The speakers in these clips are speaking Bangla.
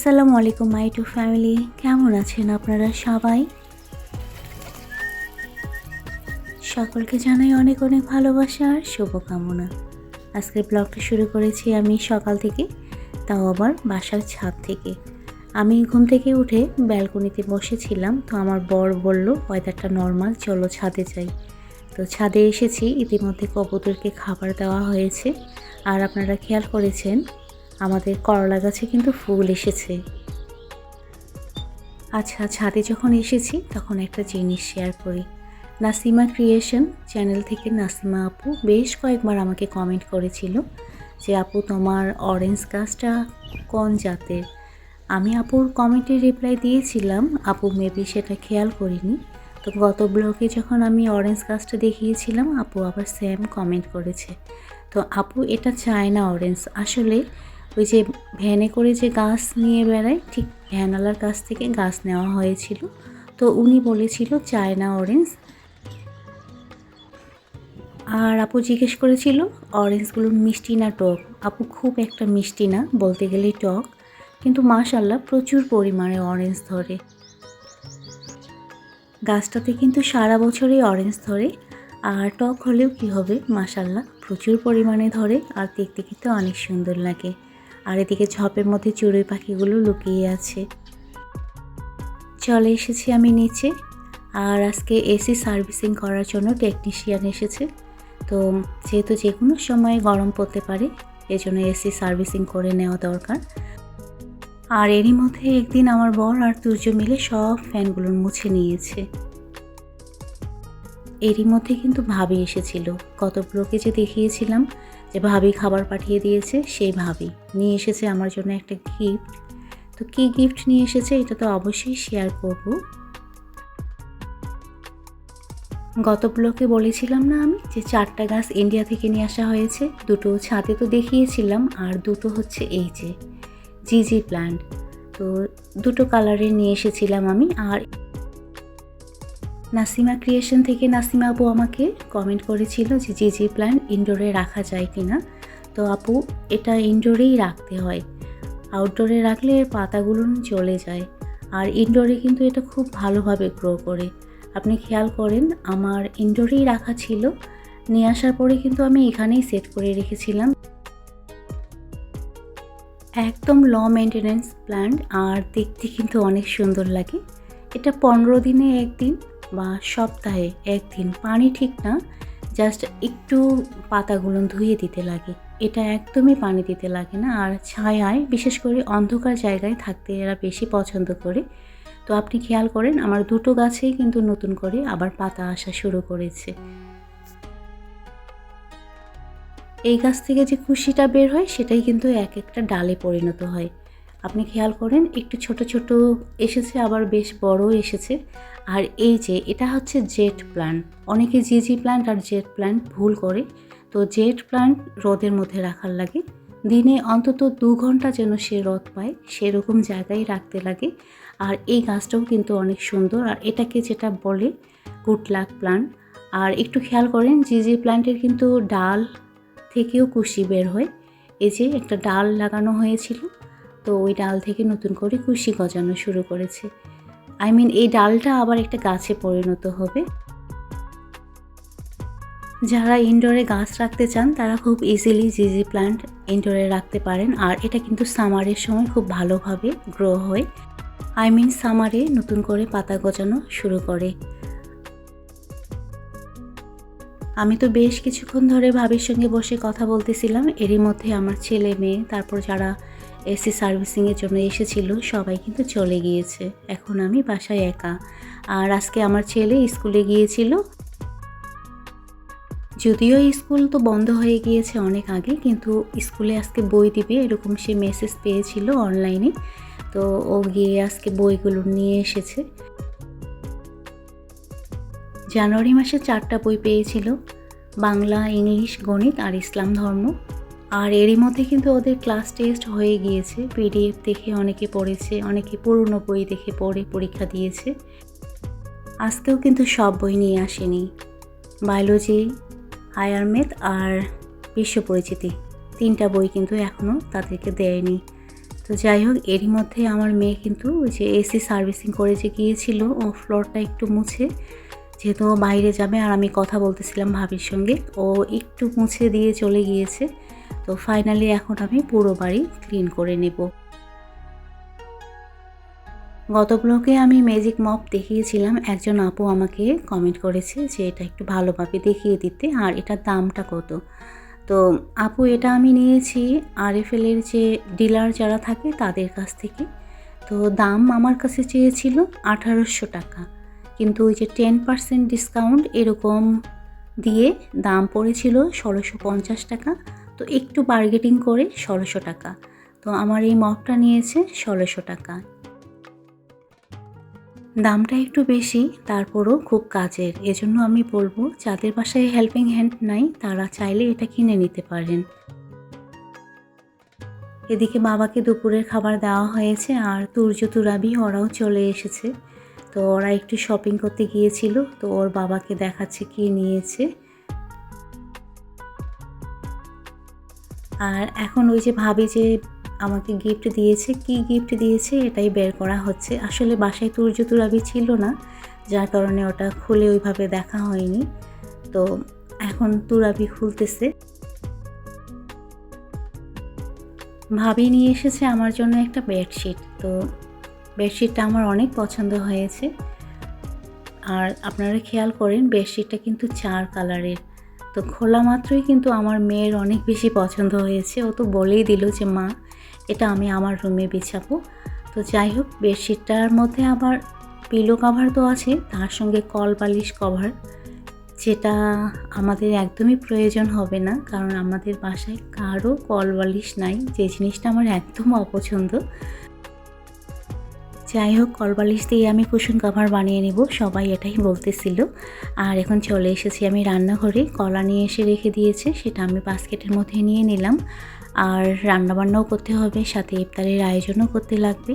আসসালামু আলাইকুম, মাই টু ফ্যামিলি। কেমন আছেন আপনারা সবাই? সকলকে জানাই অনেক অনেক ভালোবাসা আর শুভকামনা। আজকের ব্লগটা শুরু করেছি আমি সকাল থেকে, তাও আবার বাসার ছাদ থেকে। আমি ঘুম থেকে উঠে ব্যালকনিতে বসেছিলাম, তো আমার বর বলল, ওয়েদারটা নর্মাল, চলো ছাদে যাই। তো ছাদে এসেছি, ইতিমধ্যে কবুতরকে খাবার দেওয়া হয়েছে। আর আপনারা খেয়াল করেছেন আমাদের করলা গাছে কিন্তু ফুল এসেছে। আচ্ছা ছাদে যখন এসেছি তখন একটা জিনিস শেয়ার করি। নাসিমা ক্রিয়েশন চ্যানেল থেকে নাসিমা আপু বেশ কয়েকবার আমাকে কমেন্ট করেছিল যে, আপু, তোমার অরেঞ্জ গাছটা কোন জাতের? আমি আপুর কমেন্টে রিপ্লাই দিয়েছিলাম, আপু মেবি সেটা খেয়াল করিনি। তো গত ব্লগে যখন আমি অরেঞ্জ গাছটা দেখিয়েছিলাম, আপু আবার সেম কমেন্ট করেছে। তো আপু, এটা চায় না অরেঞ্জ আসলে ওই যে ভ্যানে করে যে গাছ নিয়ে বেড়ায়, ঠিক ভ্যানওয়ালার কাছ থেকে গাছ নেওয়া হয়েছিল। তো উনি বলেছিল চায়না অরেঞ্জ আর আপু জিজ্ঞেস করেছিল অরেঞ্জগুলো মিষ্টি না টক? আপু খুব একটা মিষ্টি না, বলতে গেলেই টক। কিন্তু মাশাল্লাহ প্রচুর পরিমাণে অরেঞ্জ ধরে। গাছটাতে কিন্তু সারা বছরই অরেঞ্জ ধরে। আর টক হলেও কি হবে মাশাল্লাহ প্রচুর পরিমাণে ধরে। আর দেখতে কিন্তু অনেক সুন্দর লাগে। আর এদিকে ঝপের মধ্যে চড়ুই পাখিগুলো লুকিয়ে আছে। চলে এসেছি আমি নিচে, আর আজকে এসি সার্ভিসিং করার জন্য টেকনিশিয়ান এসেছে। তো যেহেতু যে কোনো সময় গরম পড়তে পারে, এজন্য এসি সার্ভিসিং করে নেওয়া দরকার। আর এরই মধ্যে একদিন আমার বর আর তুর্য মিলে সব ফ্যানগুলো মুছে নিয়েছে। এরই মধ্যে কিন্তু ভাবি এসেছিল। গত ব্লকে যে দেখিয়েছিলাম যে খাবার পাঠিয়ে দিয়েছে, সেই নিয়ে এসেছে আমার জন্য একটা গিফট তো কী গিফট নিয়ে এসেছে এটা তো অবশ্যই শেয়ার করব। গত ব্লকে বলেছিলাম না আমি যে চারটা গাছ ইন্ডিয়া থেকে নিয়ে আসা হয়েছে, দুটো ছাদে তো দেখিয়েছিলাম আর দুটো হচ্ছে এই যে জিজি প্ল্যান্ট তো দুটো কালারের নিয়ে এসেছিলাম আমি আর নাসিমা ক্রিয়েশন থেকে নাসিমা আপু আমাকে কমেন্ট করেছিল যে জি জি প্ল্যান্ট ইনডোরে রাখা যায় কি না তো আপু, এটা ইনডোরেই রাখতে হয়। আউটডোরে রাখলে এর পাতাগুলো চলে যায়। আর ইনডোরে কিন্তু এটা খুব ভালোভাবে গ্রো করে। আপনি খেয়াল করেন, আমার ইনডোরেই রাখা ছিল। নিয়ে আসার পরে কিন্তু আমি এখানেই সেট করে রেখেছিলাম। একদম ল মেনটেনেন্স প্ল্যান্ট আর দেখতে কিন্তু অনেক সুন্দর লাগে। এটা পনেরো দিনে একদিন বা সপ্তাহে একদিন পানি ঠিক না জাস্ট একটু পাতাগুলো ধুয়ে দিতে লাগে। এটা একদমই পানি দিতে লাগে না, আর ছায়ায়, বিশেষ করে অন্ধকার জায়গায় থাকতে এরা বেশি পছন্দ করে। তো আপনি খেয়াল করেন, আমার দুটো গাছেই কিন্তু নতুন করে আবার পাতা আসা শুরু করেছে। এই গাছ থেকে যে খুশিটা বের হয়, সেটাই কিন্তু এক একটা ডালে পরিণত হয়। আপনি খেয়াল করেন, একটু ছোট ছোট এসেছে, আবার বেশ বড় এসেছে। আর এই যে, এটা হচ্ছে জেট প্ল্যান্ট। অনেকে জিজি প্ল্যান্ট আর জেট প্ল্যান্ট ভুল করে। তো জেট প্ল্যান্ট রোদের মধ্যে রাখার লাগে। দিনে অন্তত দু ঘণ্টা যেন সে রোদ পায়, সেরকম জায়গায় রাখতে লাগে। আর এই গাছটাও কিন্তু অনেক সুন্দর। আর এটাকে যেটা বলে গুড লাক প্ল্যান্ট। আর একটু খেয়াল করেন জিজি প্ল্যান্টের কিন্তু ডাল থেকেও কুশি বের হয়। এই যে, একটা ডাল লাগানো হয়েছিল। তো ওই ডাল থেকে নতুন করে কুশি গজানো শুরু করেছে। আই মিন এই ডালটা আবার একটা গাছে পরিণত হবে। যারা ইনডোরে গাছ রাখতে চান, তারা খুব ইজিলি জিজি প্ল্যান্ট ইনডোরে রাখতে পারেন। আর এটা কিন্তু সামারের সময় খুব ভালোভাবে গ্রো হয়। আই মিন সামারে নতুন করে পাতা গজানো শুরু করে। আমি তো বেশ কিছুক্ষণ ধরে ভাবির সঙ্গে বসে কথা বলতেছিলাম। এরই মধ্যে আমার ছেলে মেয়ে, তারপর যারা এসি সার্ভিসিংয়ের জন্য এসেছিল, সবাই কিন্তু চলে গিয়েছে। এখন আমি বাসায় একা। আর আজকে আমার ছেলে স্কুলে গিয়েছিল। যদিও স্কুল তো বন্ধ হয়ে গিয়েছে অনেক আগে, কিন্তু স্কুলে আজকে বই দিবে এরকম সে মেসেজ পেয়েছিল অনলাইনে তো ও গিয়ে আজকে বইগুলো নিয়ে এসেছে। জানুয়ারি মাসে চারটা বই পেয়েছিল। বাংলা, ইংলিশ, গণিত আর ইসলাম ধর্ম। আর এরই মধ্যে কিন্তু ওদের ক্লাস টেস্ট হয়ে গিয়েছে। পিডিএফ দেখে অনেকে পড়েছে, অনেকে পুরনো বই দেখে পড়ে, পরীক্ষা দিয়েছে। আজকেও কিন্তু সব বই নিয়ে আসেনি। বায়োলজি হায়ার আর বিশ্ব পরিচিতি তিনটা বই কিন্তু এখনও তাদেরকে দেয়নি। তো তো যাই হোক, এরই মধ্যে আমার মেয়ে কিন্তু ওই যে এসি সার্ভিসিং করে যে গিয়েছিল, ও ফ্লোরটা একটু মুছে, যেহেতু ও বাইরে যাবে আর আমি কথা বলতেছিলাম ভাবির সঙ্গে, ও একটু মুছে দিয়ে চলে গিয়েছে। তো ফাইনালি এখন আমি পুরো বাড়ি ক্লিন করে নেব। গত ব্লগে আমি ম্যাজিক মপ দেখিয়েছিলাম, একজন আপু আমাকে কমেন্ট করেছে যে এটা একটু ভালোভাবে দেখিয়ে দিতে আর এটার দামটা কত। তো আপু এটা আমি নিয়েছি আরএফএলের যে ডিলার যারা থাকে তাদের কাছ থেকে। তো দাম আমার কাছে চেয়েছিল আঠারোশো টাকা। কিন্তু ওই যে টেন পার্সেন্ট ডিসকাউন্ট এরকম দিয়ে দাম পড়েছিল ষোলোশো পঞ্চাশ টাকা। তো একটু বার্গেটিং করে ষোলোশো টাকা। তো আমার এই মপটা নিয়েছে ষোলোশো টাকা। দামটা একটু বেশি, তারপরও খুব কাজের। এজন্য আমি বলব, যাদের বাসায় হেল্পিং হ্যান্ড নাই, তারা চাইলে এটা কিনে নিতে পারেন। এদিকে বাবাকে দুপুরের খাবার দেওয়া হয়েছে, আর তুর্য তুরাবি ওরাও চলে এসেছে। তো ওরা একটু শপিং করতে গিয়েছিল, তো ওর বাবাকে দেখাচ্ছে কি নিয়েছে। আর এখন ওই যে ভাবি যে আমাকে গিফট দিয়েছে, কি গিফট দিয়েছে এটাই বের করা হচ্ছে। আসলে বাসায় তুর্য তুরাবি ছিল না, যার কারণে ওটা খুলে ওইভাবে দেখা হয়নি। তো এখন তুরাবি খুলতেছে। ভাবি নিয়ে এসেছে আমার জন্য একটা বেডশিট তো বেডশিটটা আমার অনেক পছন্দ হয়েছে। আর আপনারা খেয়াল করেন বেডশিটটা কিন্তু চার কালারের তো খোলা মাত্রই কিন্তু আমার মেয়ের অনেক বেশি পছন্দ হয়েছে। ও তো বলেই দিল যে, মা, এটা আমি আমার রুমে বিছাবো। তো যাই হোক, বেডশিটটার মধ্যে আবার পিলো কভার তো আছে, তার সঙ্গে কল বালিশ কভার যেটা আমাদের একদমই প্রয়োজন হবে না, কারণ আমাদের বাসায় কারও কল বালিশ নাই। যে জিনিসটা আমার একদম অপছন্দ যাই হোক কলবালিশ দিয়ে আমি কুশন কাভার বানিয়ে নেব, সবাই এটাই বলতেছিল। আর এখন চলে এসেছি আমি রান্নাঘরে, কলা নিয়ে এসে রেখে দিয়েছে, সেটা আমি বাস্কেটের মধ্যে নিয়ে নিলাম। আর রান্নাবান্নাও করতে হবে, সাথে ইফতারের আয়োজনও করতে লাগবে।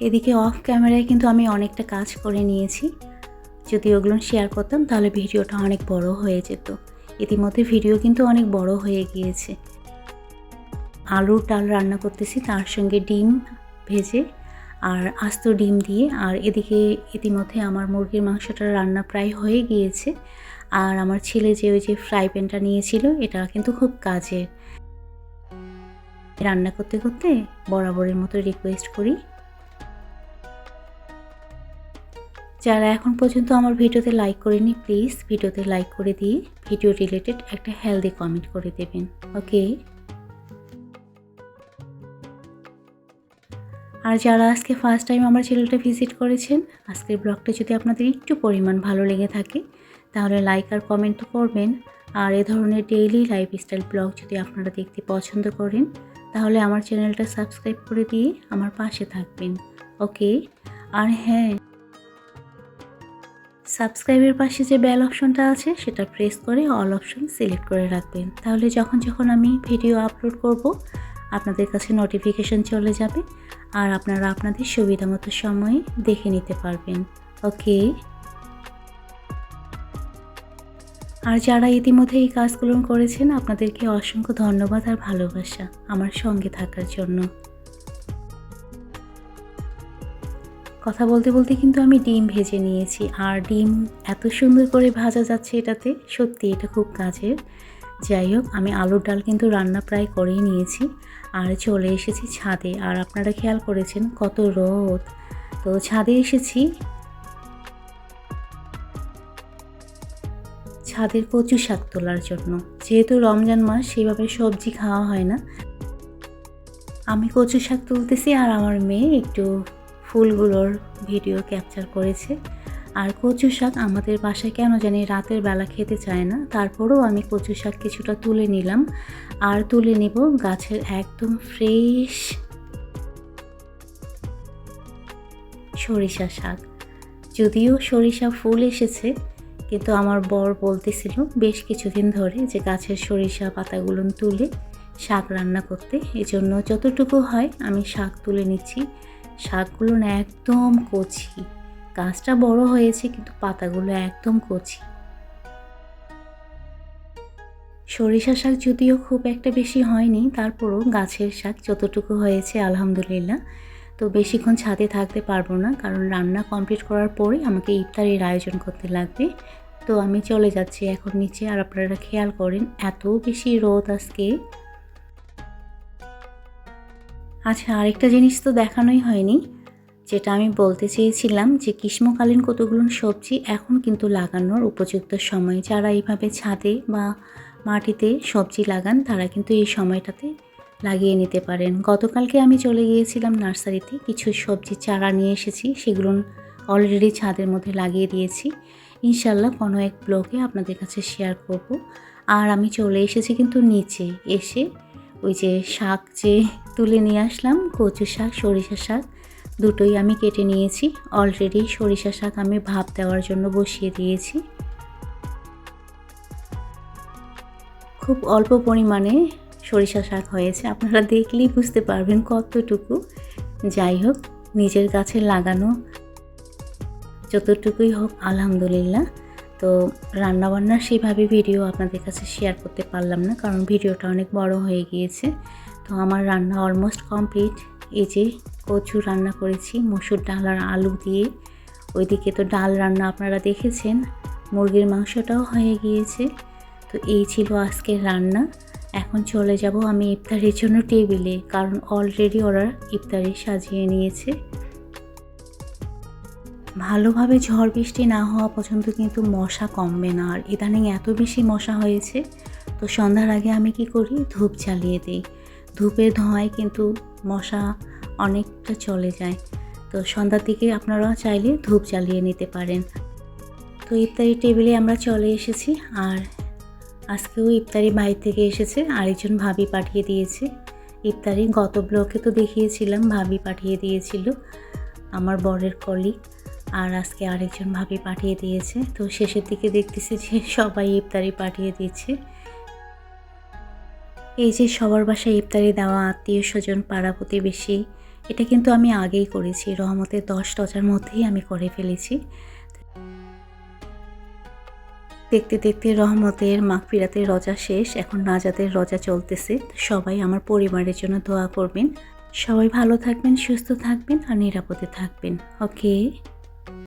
এদিকে অফ ক্যামেরায় কিন্তু আমি অনেকটা কাজ করে নিয়েছি। যদি ওগুলো শেয়ার করতাম, তাহলে ভিডিওটা অনেক বড় হয়ে যেত। ইতিমধ্যে ভিডিও কিন্তু অনেক বড় হয়ে গিয়েছে। আলুর ডাল রান্না করতেছি, তার সঙ্গে ডিম ভেজে আর আস্ত ডিম দিয়ে। আর এদিকে ইতিমধ্যে আমার মুরগির মাংসটা রান্না প্রায় হয়ে গিয়েছে। আর আমার ছেলে যে ওই যে ফ্রাই প্যানটা নিয়েছিল, এটা কিন্তু খুব কাজের। রান্না করতে করতে বরাবরের মতো রিকোয়েস্ট করি। যারা এখন পর্যন্ত আমার ভিডিওতে লাইক করেনি প্লিজ ভিডিওতে লাইক করে দিয়ে ভিডিও রিলেটেড একটা হেলদি কমেন্ট করে দেবেন। ওকে আর যারা আজকে ফার্স্ট টাইম আমার চ্যানেলটা ভিজিট করেছেন, আজকের ব্লগটা যদি আপনাদের একটু পরিমাণ ভালো লেগে থাকে, তাহলে লাইক আর কমেন্ট করবেন। আর এ ধরনের ডেইলি লাইফস্টাইল ব্লগ যদি আপনারা দেখতে পছন্দ করেন, তাহলে আমার চ্যানেলটা সাবস্ক্রাইব করে দিয়ে আমার পাশে থাকবেন। ওকে? আর হ্যাঁ সাবস্ক্রাইবের পাশে যে বেল অপশনটা আছে, সেটা প্রেস করে অল অপশন সিলেক্ট করে রাখবেন। তাহলে যখন যখন আমি ভিডিও আপলোড করব, আপনাদের কাছে নোটিফিকেশন চলে যাবে। আর আপনারা আপনাদের সুবিধা মতো সময়ে দেখে নিতে পারবেন, ওকে? আর যারা ইতিমধ্যে এই কাজগুলো করেছেন, আপনাদেরকে অসংখ্য ধন্যবাদ আর ভালোবাসা আমার সঙ্গে থাকার জন্য। কথা বলতে বলতে কিন্তু আমি ডিম ভেজে নিয়েছি, আর ডিম এত সুন্দর করে ভাজা যাচ্ছে এটাতে, সত্যি এটা খুব কাজের। যাই হোক, আমি আলুর ডাল কিন্তু রান্না প্রায় করেই নিয়েছি। আর চলে এসেছি ছাদে। আর আপনারা খেয়াল করেছেন কত রোদ। তো ছাদে এসেছি। ছাদের কচু শাক তোলার জন্য। যেহেতু রমজান মাস, সেভাবে সবজি খাওয়া হয় না। আমি কচু শাক তুলতেছি আর আমার মেয়ে একটু ফুলগুলোর ভিডিও ক্যাপচার করেছে। আর কচু শাক আমাদের বাসায় কেন জানি রাতের বেলা খেতে চায় না, তারপরেও আমি কচু শাক কিছুটা তুলে নিলাম। আর তুলে নিব গাছের একদম ফ্রেশ সরিষা শাক। যদিও সরিষা ফুল এসেছে, কিন্তু আমার বর বলতেছিল বেশ কিছুদিন ধরে যে গাছের সরিষা পাতাগুলো তুলে শাক রান্না করতে, এজন্য যতটুকু হয় আমি শাক তুলে নিচ্ছি। শাকগুলো না একদম কচি। গাছটা বড় হয়েছে, কিন্তু পাতাগুলো একদম কচি। সরিষা শাক যদিও খুব একটা বেশি হয়নি, তারপরও গাছের শাক যতটুকু হয়েছে, আলহামদুলিল্লাহ। তো বেশিক্ষণ ছাদে থাকতে পারব না, কারণ রান্না কমপ্লিট করার পরেই আমাকে ইফতারের আয়োজন করতে লাগবে। তো আমি চলে যাচ্ছি এখন নিচে, আর আপনারা খেয়াল করেন, এত বেশি রোদ আজকে। আচ্ছা আরেকটা জিনিস তো দেখানোই হয়নি। যেটা আমি বলতে চেয়েছিলাম যে গ্রীষ্মকালীন কতগুলো সবজি এখন কিন্তু লাগানোর উপযুক্ত সময়। যারা এইভাবে ছাদে বা মাটিতে সবজি লাগান, তারা কিন্তু এই সময়টাতে লাগিয়ে নিতে পারেন। গতকালকে আমি চলে গিয়েছিলাম নার্সারিতে, কিছু সবজি চারা নিয়ে এসেছি, সেগুলো অলরেডি ছাদের মধ্যে লাগিয়ে দিয়েছি। ইনশাল্লাহ কোনো এক ব্লগে আপনাদের কাছে শেয়ার করব। আর আমি চলে এসেছি কিন্তু নিচে, এসে ওই যে শাক যে তুলে নিয়ে আসলাম কচু শাক সরিষা শাক। দুটোই আমি কেটে নিয়েছি। অলরেডি সরিষা শাক আমি ভাপ দেওয়ার জন্য বসিয়ে দিয়েছি। খুব অল্প পরিমাণে সরিষা শাক হয়েছে। আপনারা দেখলেই বুঝতে পারবেন কতটুকু। যাই হোক, নিজের গাছে লাগানো যতটুকুই হোক, আলহামদুলিল্লাহ। তো রান্নাবান্নার সেইভাবে ভিডিও আপনাদের কাছে শেয়ার করতে পারলাম না, কারণ ভিডিওটা অনেক বড় হয়ে গিয়েছে। তো আমার রান্না অলমোস্ট কমপ্লিট এই যে কচু রান্না করেছি, মসুর ডাল আর আলু দিয়ে। ওইদিকে তো ডাল রান্না আপনারা দেখেছেন, মুরগির মাংসটাও হয়ে গিয়েছে। তো এই ছিল আজকের রান্না। এখন চলে যাব আমি ইফতারের জন্য টেবিলে, কারণ অলরেডি ওরা ইফতারি সাজিয়ে নিয়েছে। ভালোভাবে ঝড় বৃষ্টি না হওয়া পর্যন্ত কিন্তু মশা কমবে না, আর ইদানিং এত বেশি মশা হয়েছে। তো সন্ধ্যার আগে আমি কি করি? ধূপ জ্বালিয়ে দিই। ধূপের ধোঁয়ায় কিন্তু মশা অনেকটা চলে যায়। তো সন্ধ্যার দিকে আপনারা চাইলে ধূপ জ্বালিয়ে নিতে পারেন। তো ইফতারি টেবিলে আমরা চলে এসেছি আর আজকেও ইফতারি বাইরে থেকে এসেছে। আরেকজন ভাবি পাঠিয়ে দিয়েছে। ইফতারি গত ব্লকে তো দেখিয়েছিলাম, ভাবি পাঠিয়ে দিয়েছিল আমার বরের কলিগ আর আজকে আরেকজন ভাবি পাঠিয়ে দিয়েছে। তো শেষের দিকে দেখতেছি যে সবাই ইফতারি পাঠিয়ে দিচ্ছে। এই যে সবার বাসায় ইফতারি দেওয়া, আত্মীয় স্বজন, পাড়া প্রতিবেশী, এটা কিন্তু আমি আগেই করেছি। রহমতের দশ টজার মধ্যেই আমি করে ফেলেছি। দেখতে দেখতে রহমতের মাগফিরাতের রজা শেষ, এখন নাজাদের রজা চলতেছে। সবাই আমার পরিবারের জন্য দোয়া করবেন। সবাই ভালো থাকবেন, সুস্থ থাকবেন আর নিরাপদে থাকবেন। ওকে?